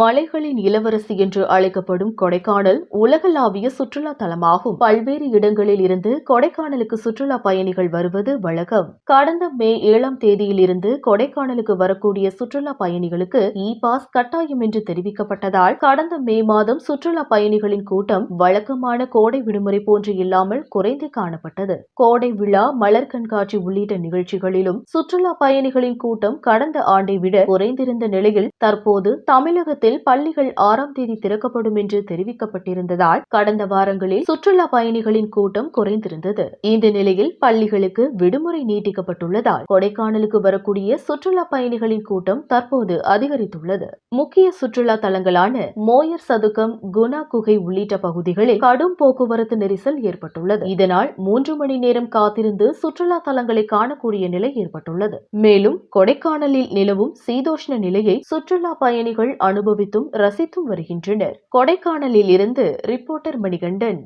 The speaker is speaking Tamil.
மலைகளின் இளவரசி என்று அழைக்கப்படும் கொடைக்கானல் உலகளாவிய சுற்றுலா தலமாகும். பல்வேறு இடங்களில் இருந்து கொடைக்கானலுக்கு சுற்றுலா பயணிகள் வருவது வழக்கம். கடந்த மே ஏழாம் தேதியில் இருந்து கொடைக்கானலுக்கு வரக்கூடிய சுற்றுலா பயணிகளுக்கு இ பாஸ் கட்டாயம் என்று தெரிவிக்கப்பட்டதால் கடந்த மே மாதம் சுற்றுலா பயணிகளின் கூட்டம் வழக்கமான கோடை விடுமுறை போன்று இல்லாமல் குறைந்து காணப்பட்டது. கோடை விழா மலர் கண்காட்சி உள்ளிட்ட நிகழ்ச்சிகளிலும் சுற்றுலா பயணிகளின் கூட்டம் கடந்த ஆண்டை விட குறைந்திருந்த நிலையில் தற்போது தமிழகத்தில் பள்ளிகள் ஆறாம் தேதி திறக்கப்படும் என்று தெரிவிக்கப்பட்டிருந்ததால் கடந்த வாரங்களில் சுற்றுலா பயணிகளின் கூட்டம் குறைந்திருந்தது. இந்த நிலையில் பள்ளிகளுக்கு விடுமுறை நீட்டிக்கப்பட்டுள்ளதால் கொடைக்கானலுக்கு வரக்கூடிய சுற்றுலா பயணிகளின் கூட்டம் தற்போது அதிகரித்துள்ளது. முக்கிய சுற்றுலா தலங்களான மோயர் சதுக்கம் குணா குகை உள்ளிட்ட பகுதிகளில் கடும் போக்குவரத்து நெரிசல் ஏற்பட்டுள்ளது. இதனால் மூன்று மணி நேரம் காத்திருந்து சுற்றுலா தலங்களை காணக்கூடிய நிலை ஏற்பட்டுள்ளது. மேலும் கொடைக்கானலில் நிலவும் சீதோஷ்ண நிலையை சுற்றுலா பயணிகள் அனுபவித்தும் ரசித்தும் வருகின்றனர். கொடைக்கானலில் இருந்து ரிப்போர்ட்டர் மணிகண்டன்